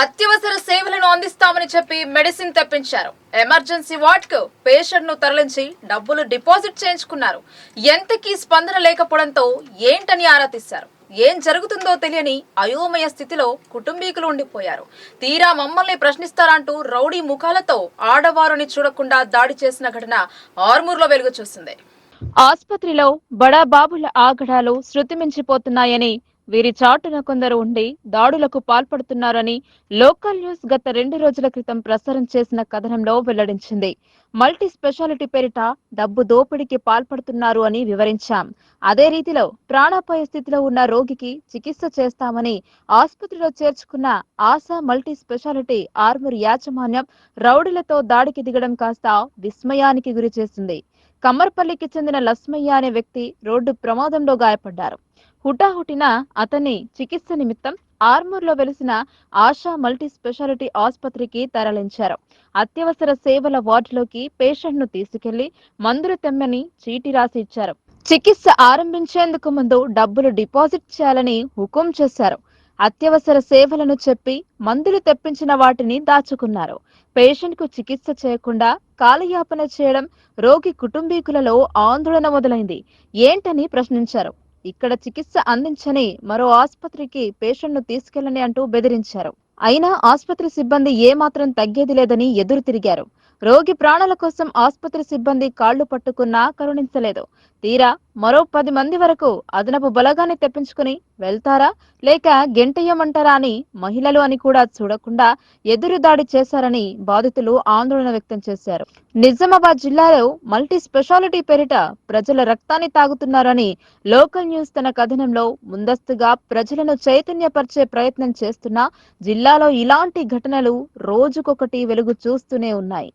అత్యవసర సేవలను అందిస్తామని చెప్పి మెడిసిన్ తెప్పించారు. ఎమర్జెన్సీ వార్డ్కు పేషెంట్ను తరలించి డబ్బులు డిపాజిట్ చేయించుకున్నారు. ఎంతకీ స్పందన లేకపోవడంతో ఏంటని ఆరా తీశారు. ఏం జరుగుతుందో తెలియని అయోమయ స్థితిలో కుటుంబీకులు ఉండిపోయారు. తీరా మమ్మల్ని ప్రశ్నిస్తారంటూ రౌడీ ముఖాలతో ఆడవారుని చూడకుండా దాడి చేసిన ఘటన ఆర్మూర్లో వెలుగు చూసింది ఆసుపత్రిలో బడా బాబుల ఆగడాలు శృతి మించిపోతున్నాయని వీరి చాటున కొందరు ఉండి దాడులకు పాల్పడుతున్నారని లోకల్ న్యూస్ గత రెండు రోజుల క్రితం ప్రసారం చేసిన కథనంలో వెల్లడించింది. మల్టీ స్పెషాలిటీ పేరిట డబ్బు దోపిడీకి పాల్పడుతున్నారు అని వివరించాం. అదే రీతిలో ప్రాణాపాయ స్థితిలో ఉన్న రోగికి చికిత్స చేస్తామని ఆసుపత్రిలో చేర్చుకున్న ఆశా మల్టీ స్పెషాలిటీ ఆర్మూర్ యాజమాన్యం రౌడీలతో దాడికి దిగడం కాస్త విస్మయానికి గురి చేసింది. కమ్మర్పల్లికి చెందిన లస్మయ్య అనే వ్యక్తి రోడ్డు ప్రమాదంలో గాయపడ్డారు. హుటాహుటిన అతన్ని చికిత్స నిమిత్తం ఆర్మూర్లో వెలిసిన ఆశా మల్టీ స్పెషాలిటీ ఆసుపత్రికి తరలించారు. అత్యవసర సేవల వార్డులోకి పేషెంట్ను తీసుకెళ్ళి మందులు తెమ్మని చీటీ రాసి ఇచ్చారు. చికిత్స ఆరంభించేందుకు ముందు డబ్బులు డిపాజిట్ చేయాలని హుకుం చేశారు. అత్యవసర సేవలను చెప్పి మందులు తెప్పించిన వాటిని దాచుకున్నారు. పేషెంట్కు చికిత్స చేయకుండా కాలయాపన చేయడం రోగి కుటుంబీకులలో ఆందోళన మొదలైంది. ఏంటని ప్రశ్నించారు. ఇక్కడ చికిత్స అందించని మరో ఆసుపత్రికి పేషెంట్ను తీసుకెళ్ళని అంటూ బెదిరించారు. అయినా ఆసుపత్రి సిబ్బంది ఏమాత్రం తగ్గేది లేదని ఎదురు తిరిగారు. రోగి ప్రాణాల కోసం ఆసుపత్రి సిబ్బంది కాళ్ళు పట్టుకున్నా కరుణించలేదు. తీరా మరో పది మంది వరకు అదనపు బలగాన్ని తెప్పించుకుని వెళ్తారా? లేక గెంటయ్యమంటారా అని మహిళలు అని కూడా చూడకుండా ఎదురు దాడి చేశారని బాధితులు ఆందోళన వ్యక్తం చేశారు. నిజామాబాద్ జిల్లాలో మల్టీ స్పెషాలిటీ పేరిట ప్రజల రక్తాన్ని తాగుతున్నారని లోకల్ న్యూస్ తన కథనంలో ముందస్తుగా ప్రజలను చైతన్యపరిచే ప్రయత్నం చేస్తున్నా జిల్లాలో ఇలాంటి ఘటనలు రోజుకొకటి వెలుగు చూస్తూనే ఉన్నాయి.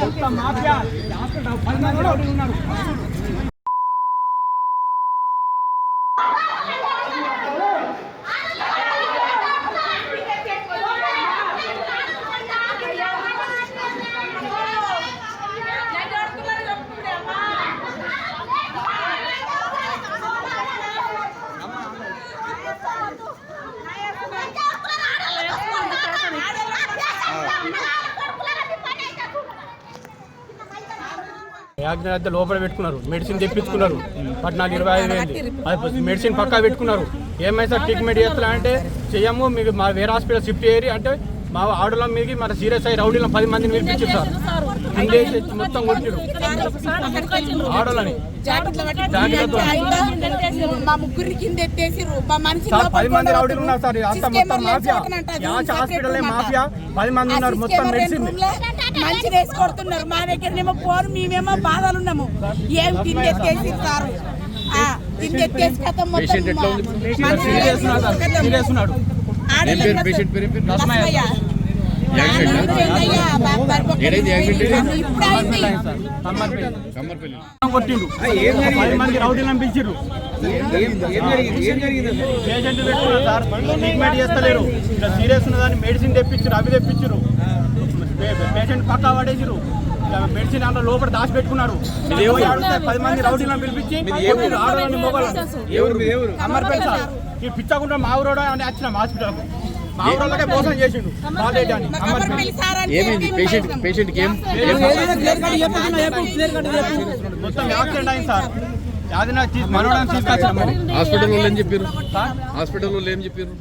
మొత్తం మాఫియా. ఉన్నారు యాజ్ఞ అయితే లోపల పెట్టుకున్నారు. మెడిసిన్ తెప్పించుకున్నారు. పద్నాలుగు ఇరవై ఐదు వేలు అది మెడిసిన్ పక్కా పెట్టుకున్నారు. ఏమైనా సార్ ట్రీట్మెంట్ చేస్తా అంటే చెయ్యము మీకు మా వేరే హాస్పిటల్ షిఫ్ట్ చేయరి అంటే మా ఆడలో మీకు మన సీరియస్ అయ్యి రౌడీలో పది మందిని పిలిపించారు సార్. ఇండేసి మొత్తం కొట్టిరు ఆడోళ్ళని. సార్ పది మంది రౌడీలు ఉన్నారు సార్. అంతా మొత్తం మాఫియా. హాస్పిటల్. మాఫియా. పది మంది ఉన్నారు. మొత్తం మెడిసిన్. మంచి వేసి కొడుతున్నారు. మా దగ్గరనేమో ఫోన్ మేమేమో బాధలు ఉన్నాము ఏం కింద ఎత్తేసి ఆ, కింద ఎత్తేసి కథ మొత్తం కొట్టిండు పది మంది రౌడీలను పిలిచిర్రు పేషెంట్ పెట్టుకున్నారు సార్ ట్రీట్మెంట్ చేస్తలేరు ఇట్లా సీరియస్ ఉన్నదని మెడిసిన్ తెప్పించారు అవి తెప్పించారు పేషెంట్ పక్కా పడేసారు మెడిసిన్ అందులో లోపల దాచి పెట్టుకున్నారు పోయి అడిగితే పది మంది రౌడీలను పిలిపించి కొట్టిర్రు. ఆడవాళ్ళని మొగోళ్ళని. అమర్పేట సార్ ఈ పిచ్చకుండా మా ఊరోడు అని వచ్చిన హాస్పిటల్ మా ఊరోళ్ళకే మోసం చేసిండు బాలేటి అని. ఏమైంది? పేషెంట్. పేషెంట్కి ఏం మొత్తం యాక్సిడెంట్ అయింది సార్. యాదిన మనోడని తీసుకొచ్చిన మరి హాస్పిటల్ వాళ్ళు ఏం చెప్పారు హాస్పిటల్ వాళ్ళు ఏం చెప్పారు